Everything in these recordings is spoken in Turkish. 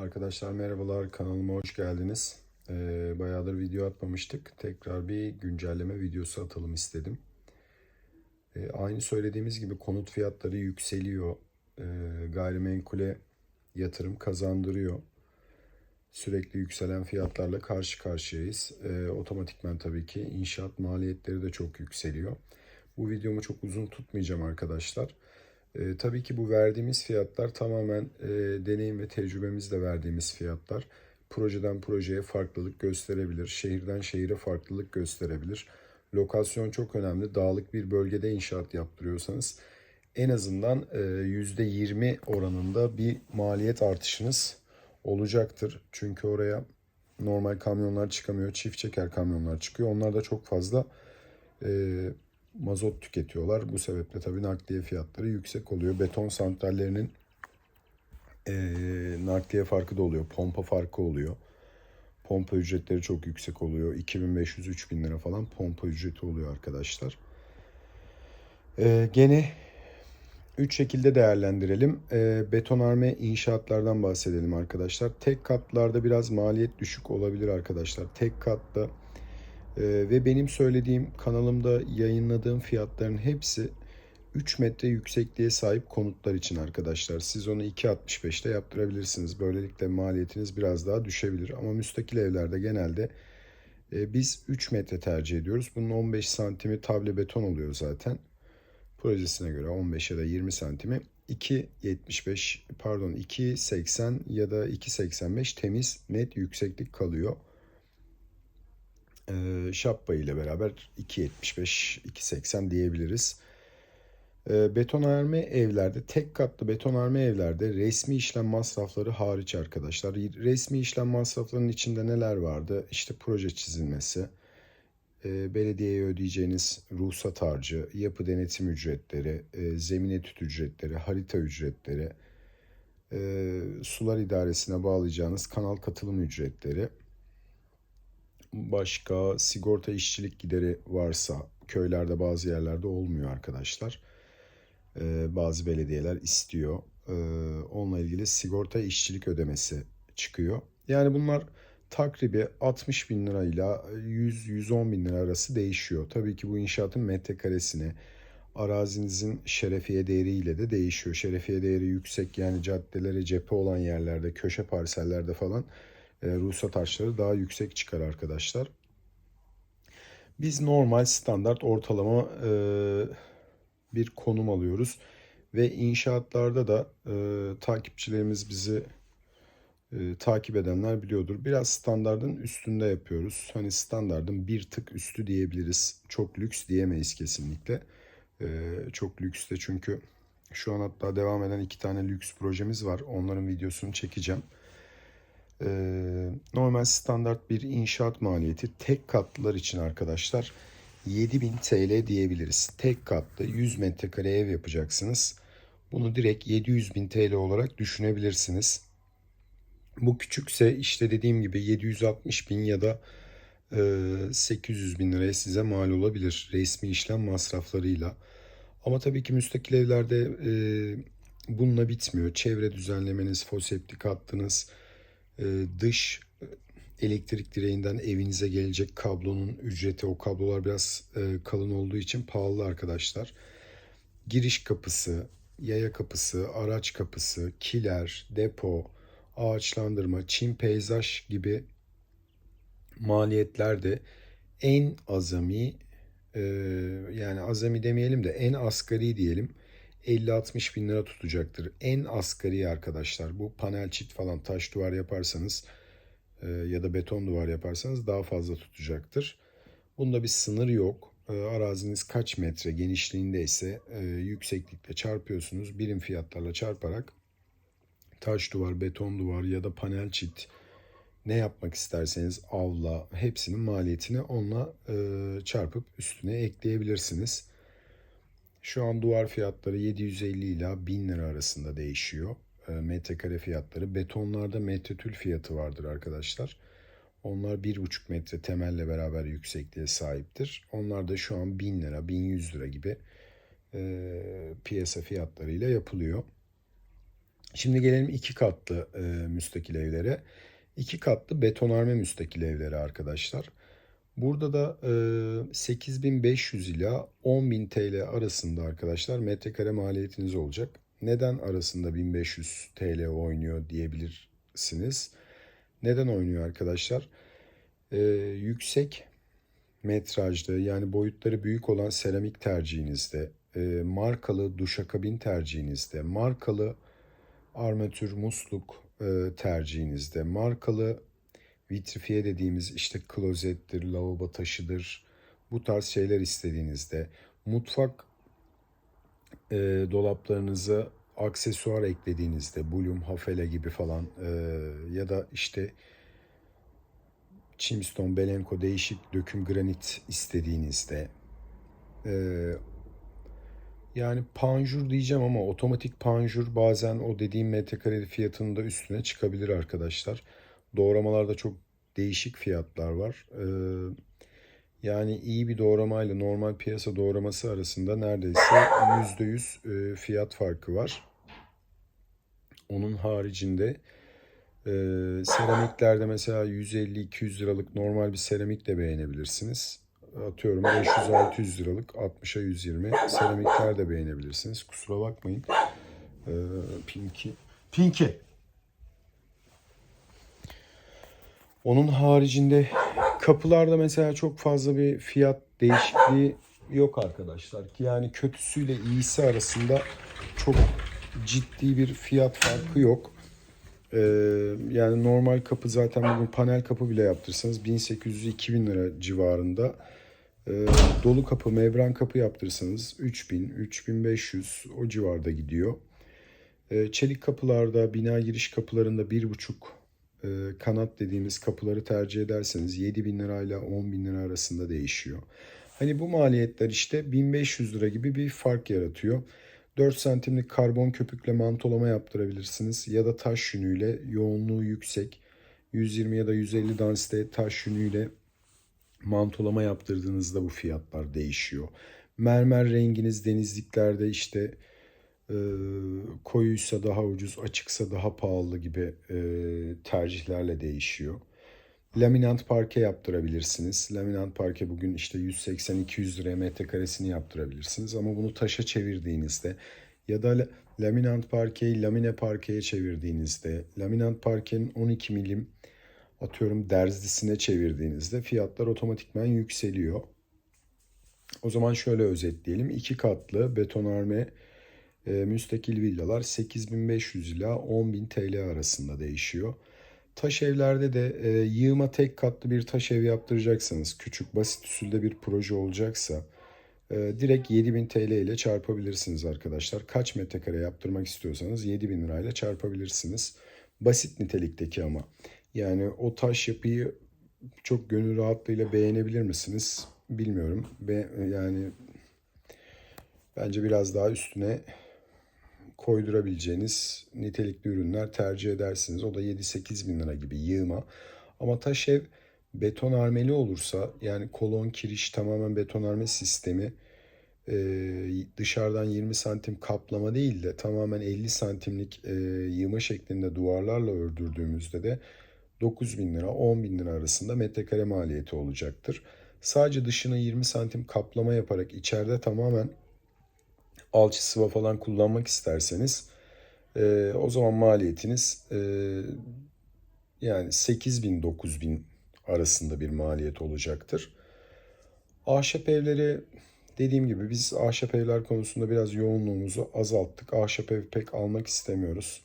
Arkadaşlar merhabalar kanalıma hoş geldiniz. Ee, bayağıdır video atmamıştık. Tekrar bir güncelleme videosu atalım istedim. Ee, aynı söylediğimiz gibi konut fiyatları yükseliyor. Ee, gayrimenkule yatırım kazandırıyor. Sürekli yükselen fiyatlarla karşı karşıyayız. Ee, otomatikman tabii ki inşaat maliyetleri de çok yükseliyor. Bu videomu çok uzun tutmayacağım arkadaşlar. E, tabii ki bu verdiğimiz fiyatlar tamamen e, deneyim ve tecrübemizle verdiğimiz fiyatlar. Projeden projeye farklılık gösterebilir. Şehirden şehire farklılık gösterebilir. Lokasyon çok önemli. Dağlık bir bölgede inşaat yaptırıyorsanız en azından e, %20 oranında bir maliyet artışınız olacaktır. Çünkü oraya normal kamyonlar çıkamıyor. Çift çeker kamyonlar çıkıyor. Onlar da çok fazla e, mazot tüketiyorlar. Bu sebeple tabii nakliye fiyatları yüksek oluyor. Beton santrallerinin e, nakliye farkı da oluyor. Pompa farkı oluyor. Pompa ücretleri çok yüksek oluyor. 2500-3000 lira falan pompa ücreti oluyor arkadaşlar. E, gene üç şekilde değerlendirelim. E, betonarme inşaatlardan bahsedelim arkadaşlar. Tek katlarda biraz maliyet düşük olabilir arkadaşlar. Tek katta ee, ve benim söylediğim kanalımda yayınladığım fiyatların hepsi 3 metre yüksekliğe sahip konutlar için arkadaşlar. Siz onu 2.65'te yaptırabilirsiniz. Böylelikle maliyetiniz biraz daha düşebilir. Ama müstakil evlerde genelde e, biz 3 metre tercih ediyoruz. Bunun 15 santimi table beton oluyor zaten. Projesine göre 15 ya da 20 santimi 2.75 pardon 2.80 ya da 2.85 temiz net yükseklik kalıyor. Ee, şappa ile beraber 2.75 2.80 diyebiliriz. Ee, betonarme evlerde tek katlı betonarme evlerde resmi işlem masrafları hariç arkadaşlar. Resmi işlem masraflarının içinde neler vardı? İşte proje çizilmesi, e, belediyeye ödeyeceğiniz ruhsat harcı, yapı denetim ücretleri, e, zemin etüt ücretleri, harita ücretleri, e, sular idaresine bağlayacağınız kanal katılım ücretleri, başka sigorta işçilik gideri varsa köylerde bazı yerlerde olmuyor arkadaşlar. Ee, bazı belediyeler istiyor. Ee, onunla ilgili sigorta işçilik ödemesi çıkıyor. Yani bunlar takribi 60 bin lirayla 100-110 bin lira arası değişiyor. Tabii ki bu inşaatın metrekaresine, arazinizin şerefiye değeriyle de değişiyor. Şerefiye değeri yüksek yani caddelere cephe olan yerlerde, köşe parsellerde falan ruhsat harçları daha yüksek çıkar arkadaşlar. Biz normal standart ortalama e, bir konum alıyoruz ve inşaatlarda da e, takipçilerimiz bizi e, takip edenler biliyordur. Biraz standardın üstünde yapıyoruz. Hani standardın bir tık üstü diyebiliriz. Çok lüks diyemeyiz kesinlikle. E, çok lüks de çünkü şu an hatta devam eden iki tane lüks projemiz var. Onların videosunu çekeceğim. Ee, normal standart bir inşaat maliyeti tek katlılar için arkadaşlar 7000 TL diyebiliriz. Tek katlı 100 metrekare ev yapacaksınız. Bunu direkt 700 bin TL olarak düşünebilirsiniz. Bu küçükse işte dediğim gibi 760 bin ya da 800 bin liraya size mal olabilir resmi işlem masraflarıyla. Ama tabii ki müstakil evlerde e, bununla bitmiyor. Çevre düzenlemeniz, foseptik hattınız, e, dış elektrik direğinden evinize gelecek kablonun ücreti o kablolar biraz e, kalın olduğu için pahalı arkadaşlar. Giriş kapısı, yaya kapısı, araç kapısı, kiler, depo, ağaçlandırma, çim peyzaj gibi maliyetler de en azami e, yani azami demeyelim de en asgari diyelim 50-60 bin lira tutacaktır. En asgari arkadaşlar bu panel çit falan taş duvar yaparsanız e, ya da beton duvar yaparsanız daha fazla tutacaktır. Bunda bir sınır yok. E, araziniz kaç metre genişliğindeyse e, yükseklikle çarpıyorsunuz. Birim fiyatlarla çarparak taş duvar, beton duvar ya da panel çit ne yapmak isterseniz avla hepsinin maliyetini onunla e, çarpıp üstüne ekleyebilirsiniz. Şu an duvar fiyatları 750 ila 1000 lira arasında değişiyor. E, metrekare fiyatları. Betonlarda metretül fiyatı vardır arkadaşlar. Onlar 1,5 metre temelle beraber yüksekliğe sahiptir. Onlar da şu an 1000 lira, 1100 lira gibi e, piyasa fiyatlarıyla yapılıyor. Şimdi gelelim iki katlı e, müstakil evlere. İki katlı betonarme müstakil evlere arkadaşlar. Burada da e, 8500 ila 10.000 TL arasında arkadaşlar metrekare maliyetiniz olacak. Neden arasında 1500 TL oynuyor diyebilirsiniz. Neden oynuyor arkadaşlar? E, yüksek metrajlı yani boyutları büyük olan seramik tercihinizde, e, markalı duşakabin tercihinizde, markalı armatür musluk e, tercihinizde, markalı vitrifiye dediğimiz işte klozettir, lavabo taşıdır, bu tarz şeyler istediğinizde, mutfak e, dolaplarınıza aksesuar eklediğinizde, bulum, hafele gibi falan e, ya da işte Chimstone, Belenko değişik döküm granit istediğinizde e, yani panjur diyeceğim ama otomatik panjur bazen o dediğim metrekare fiyatının da üstüne çıkabilir arkadaşlar. Doğramalarda çok değişik fiyatlar var. E, yani iyi bir doğramayla normal piyasa doğraması arasında neredeyse %100 e, fiyat farkı var. Onun haricinde ee, seramiklerde mesela 150-200 liralık normal bir seramik de beğenebilirsiniz. Atıyorum 500-600 liralık 60'a 120 seramikler de beğenebilirsiniz. Kusura bakmayın. Ee, Pinky. Pinky. Onun haricinde kapılarda mesela çok fazla bir fiyat değişikliği yok arkadaşlar. Yani kötüsüyle iyisi arasında çok ciddi bir fiyat farkı yok. Ee, yani normal kapı zaten bugün panel kapı bile yaptırsanız 1800-2000 lira civarında. Ee, dolu kapı, membran kapı yaptırsanız 3000-3500 o civarda gidiyor. Ee, çelik kapılarda, bina giriş kapılarında 1,5 e, kanat dediğimiz kapıları tercih ederseniz 7000 lirayla 10.000 lira arasında değişiyor. Hani bu maliyetler işte 1500 lira gibi bir fark yaratıyor. 4 santimlik karbon köpükle mantolama yaptırabilirsiniz ya da taş yünüyle yoğunluğu yüksek 120 ya da 150 dansite taş yünüyle mantolama yaptırdığınızda bu fiyatlar değişiyor. Mermer renginiz denizliklerde işte koyuysa daha ucuz, açıksa daha pahalı gibi e, tercihlerle değişiyor. Laminant parke yaptırabilirsiniz. Laminant parke bugün işte 180-200 liraya metrekaresini yaptırabilirsiniz. Ama bunu taşa çevirdiğinizde ya da laminant parkeyi lamine parkeye çevirdiğinizde, laminant parkenin 12 milim atıyorum derzlisine çevirdiğinizde fiyatlar otomatikman yükseliyor. O zaman şöyle özetleyelim. iki katlı betonarme e, müstakil villalar 8500 ila 10.000 TL arasında değişiyor. Taş evlerde de e, yığma tek katlı bir taş ev yaptıracaksanız, küçük basit usulde bir proje olacaksa e, direkt 7000 TL ile çarpabilirsiniz arkadaşlar. Kaç metrekare yaptırmak istiyorsanız 7000 lirayla çarpabilirsiniz. Basit nitelikteki ama. Yani o taş yapıyı çok gönül rahatlığıyla beğenebilir misiniz? Bilmiyorum. Be yani bence biraz daha üstüne koydurabileceğiniz nitelikli ürünler tercih edersiniz. O da 7-8 bin lira gibi yığma. Ama taş ev betonarmeli olursa yani kolon kiriş tamamen betonarme sistemi e, dışarıdan 20 santim kaplama değil de tamamen 50 santimlik e, yığma şeklinde duvarlarla ördürdüğümüzde de 9 bin lira 10 bin lira arasında metrekare maliyeti olacaktır. Sadece dışına 20 santim kaplama yaparak içeride tamamen alçı sıva falan kullanmak isterseniz e, o zaman maliyetiniz e, yani 8 bin 9 bin arasında bir maliyet olacaktır. Ahşap evleri dediğim gibi biz ahşap evler konusunda biraz yoğunluğumuzu azalttık. Ahşap ev pek almak istemiyoruz.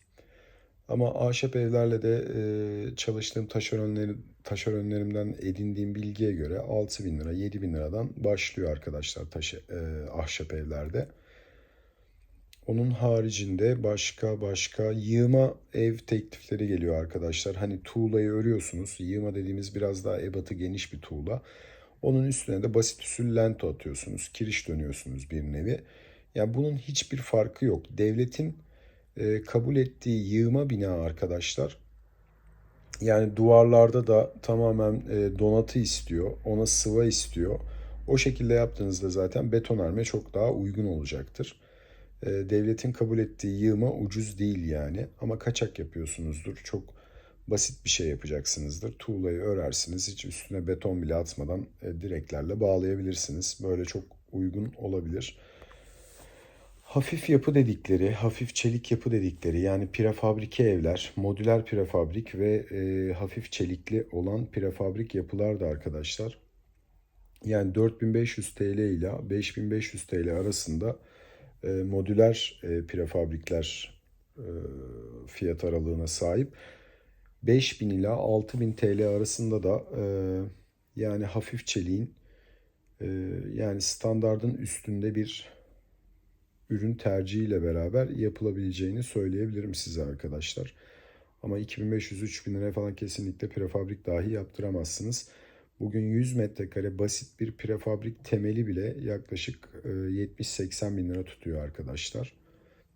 Ama ahşap evlerle de e, çalıştığım taşeronleri, taşeronlerimden edindiğim bilgiye göre 6 bin lira 7 bin liradan başlıyor arkadaşlar taş, e, ahşap evlerde. Onun haricinde başka başka yığma ev teklifleri geliyor arkadaşlar. Hani tuğlayı örüyorsunuz. Yığma dediğimiz biraz daha ebatı geniş bir tuğla. Onun üstüne de basit usul lento atıyorsunuz. Kiriş dönüyorsunuz bir nevi. Yani bunun hiçbir farkı yok. Devletin e, kabul ettiği yığma bina arkadaşlar. Yani duvarlarda da tamamen e, donatı istiyor. Ona sıva istiyor. O şekilde yaptığınızda zaten betonarme çok daha uygun olacaktır. E, devletin kabul ettiği yığma ucuz değil yani. Ama kaçak yapıyorsunuzdur. Çok basit bir şey yapacaksınızdır. Tuğlayı örersiniz. Hiç üstüne beton bile atmadan e, direklerle bağlayabilirsiniz. Böyle çok uygun olabilir. Hafif yapı dedikleri, hafif çelik yapı dedikleri yani prefabrike evler, modüler prefabrik ve e, hafif çelikli olan prefabrik yapılar da arkadaşlar. Yani 4500 TL ile 5500 TL arasında e, modüler e, prefabrikler e, fiyat aralığına sahip. 5000 ila 6000 TL arasında da e, yani hafif çeliğin yani standardın üstünde bir ürün tercihiyle beraber yapılabileceğini söyleyebilirim size arkadaşlar. Ama 2500-3000 liraya falan kesinlikle prefabrik dahi yaptıramazsınız. Bugün 100 metrekare basit bir prefabrik temeli bile yaklaşık 70-80 bin lira tutuyor arkadaşlar.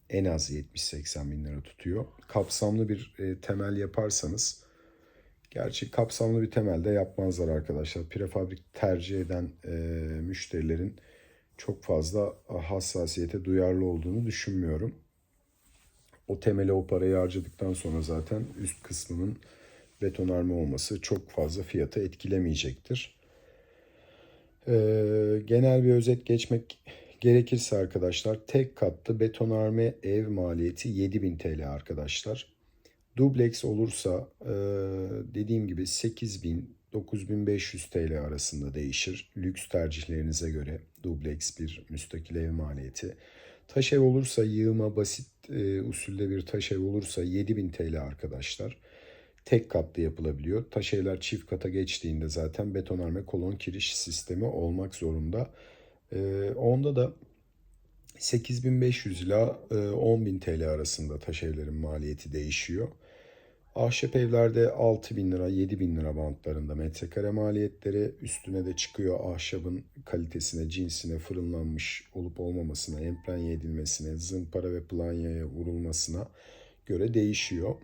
En az 70-80 bin lira tutuyor. Kapsamlı bir e, temel yaparsanız, gerçi kapsamlı bir temel de yapmazlar arkadaşlar. Prefabrik tercih eden e, müşterilerin çok fazla hassasiyete duyarlı olduğunu düşünmüyorum. O temele o parayı harcadıktan sonra zaten üst kısmının betonarme olması çok fazla fiyatı etkilemeyecektir. Ee, genel bir özet geçmek gerekirse arkadaşlar tek katlı betonarme ev maliyeti 7000 TL arkadaşlar. Dubleks olursa e, dediğim gibi 8000 9500 TL arasında değişir. Lüks tercihlerinize göre dubleks bir müstakil ev maliyeti. Taş ev olursa yığma basit e, usulde bir taş ev olursa 7000 TL arkadaşlar. Tek katlı yapılabiliyor. Taş evler çift kata geçtiğinde zaten betonarme kolon kiriş sistemi olmak zorunda. E, onda da 8500 ila e, 10.000 TL arasında taş evlerin maliyeti değişiyor. Ahşap evlerde 6 bin lira 7 bin lira bantlarında metrekare maliyetleri üstüne de çıkıyor ahşabın kalitesine, cinsine, fırınlanmış olup olmamasına, emprenye edilmesine, zımpara ve planyaya vurulmasına göre değişiyor.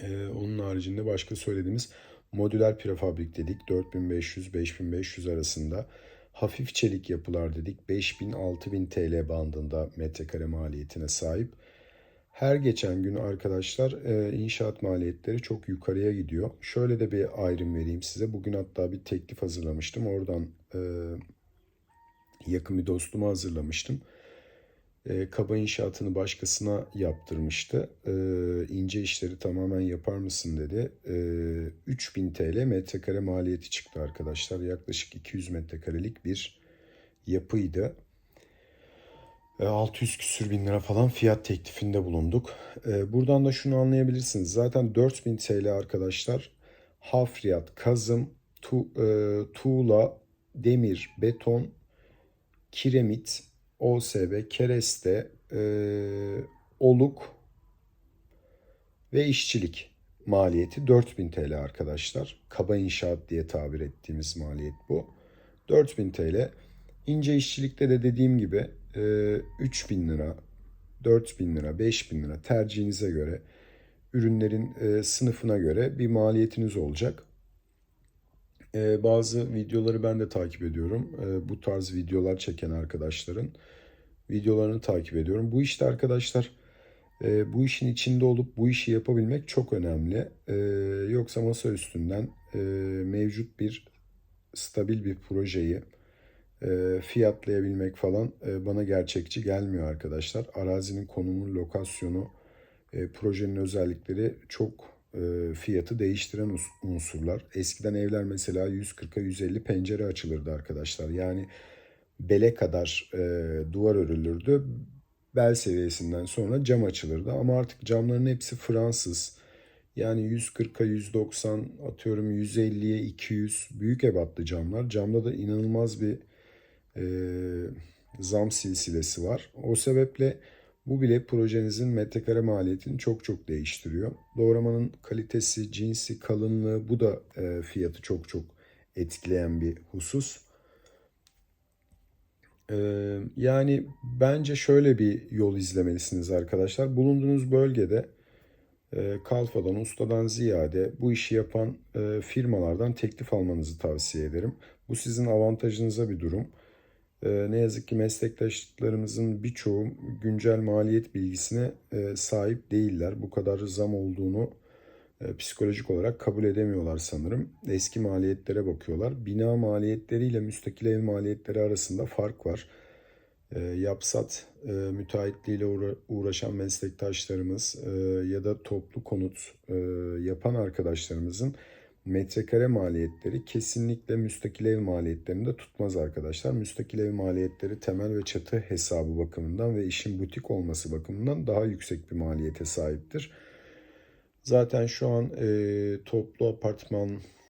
Ee, onun haricinde başka söylediğimiz modüler prefabrik dedik 4500-5500 arasında. Hafif çelik yapılar dedik 5000-6000 TL bandında metrekare maliyetine sahip. Her geçen gün arkadaşlar e, inşaat maliyetleri çok yukarıya gidiyor. Şöyle de bir ayrım vereyim size. Bugün hatta bir teklif hazırlamıştım. Oradan e, yakın bir dostuma hazırlamıştım. E, kaba inşaatını başkasına yaptırmıştı. İnce işleri tamamen yapar mısın dedi. 3000 TL metrekare maliyeti çıktı arkadaşlar. Yaklaşık 200 metrekarelik bir yapıydı. 600 küsür bin lira falan fiyat teklifinde bulunduk. E, buradan da şunu anlayabilirsiniz. Zaten 4000 TL arkadaşlar hafriyat, kazım, tu, e, tuğla, demir, beton, kiremit, OSB, kereste, e, oluk ve işçilik maliyeti 4000 TL arkadaşlar. Kaba inşaat diye tabir ettiğimiz maliyet bu. 4000 TL. İnce işçilikte de dediğim gibi 3 bin lira, 4 bin lira, 5 bin lira tercihinize göre ürünlerin e, sınıfına göre bir maliyetiniz olacak. E, bazı videoları ben de takip ediyorum. E, bu tarz videolar çeken arkadaşların videolarını takip ediyorum. Bu işte arkadaşlar bu işin içinde olup bu işi yapabilmek çok önemli. Yoksa masa üstünden mevcut bir stabil bir projeyi e, fiyatlayabilmek falan e, bana gerçekçi gelmiyor arkadaşlar. Arazinin konumu, lokasyonu, e, projenin özellikleri çok fiyatı değiştiren unsurlar. Eskiden evler mesela 140'a 150 pencere açılırdı arkadaşlar. Yani bele kadar duvar örülürdü. Bel seviyesinden sonra cam açılırdı ama artık camların hepsi Fransız. Yani 140'a 190 atıyorum 150'ye 200 büyük ebatlı camlar. Camda da inanılmaz bir e, zam silsilesi var. O sebeple bu bile projenizin metrekare maliyetini çok çok değiştiriyor. Doğramanın kalitesi, cinsi, kalınlığı bu da e, fiyatı çok çok etkileyen bir husus. E, yani bence şöyle bir yol izlemelisiniz arkadaşlar. Bulunduğunuz bölgede e, kalfadan, ustadan ziyade bu işi yapan firmalardan teklif almanızı tavsiye ederim. Bu sizin avantajınıza bir durum. Ee, ne yazık ki meslektaşlarımızın birçoğu güncel maliyet bilgisine e, sahip değiller. Bu kadar zam olduğunu e, psikolojik olarak kabul edemiyorlar sanırım. Eski maliyetlere bakıyorlar. Bina maliyetleriyle müstakil ev maliyetleri arasında fark var. E, yapsat müteahhitliğiyle uğra- uğraşan meslektaşlarımız ya da toplu konut yapan arkadaşlarımızın metrekare maliyetleri kesinlikle müstakil ev maliyetlerinde tutmaz arkadaşlar. Müstakil ev maliyetleri temel ve çatı hesabı bakımından ve işin butik olması bakımından daha yüksek bir maliyete sahiptir. Zaten şu an e, toplu apartman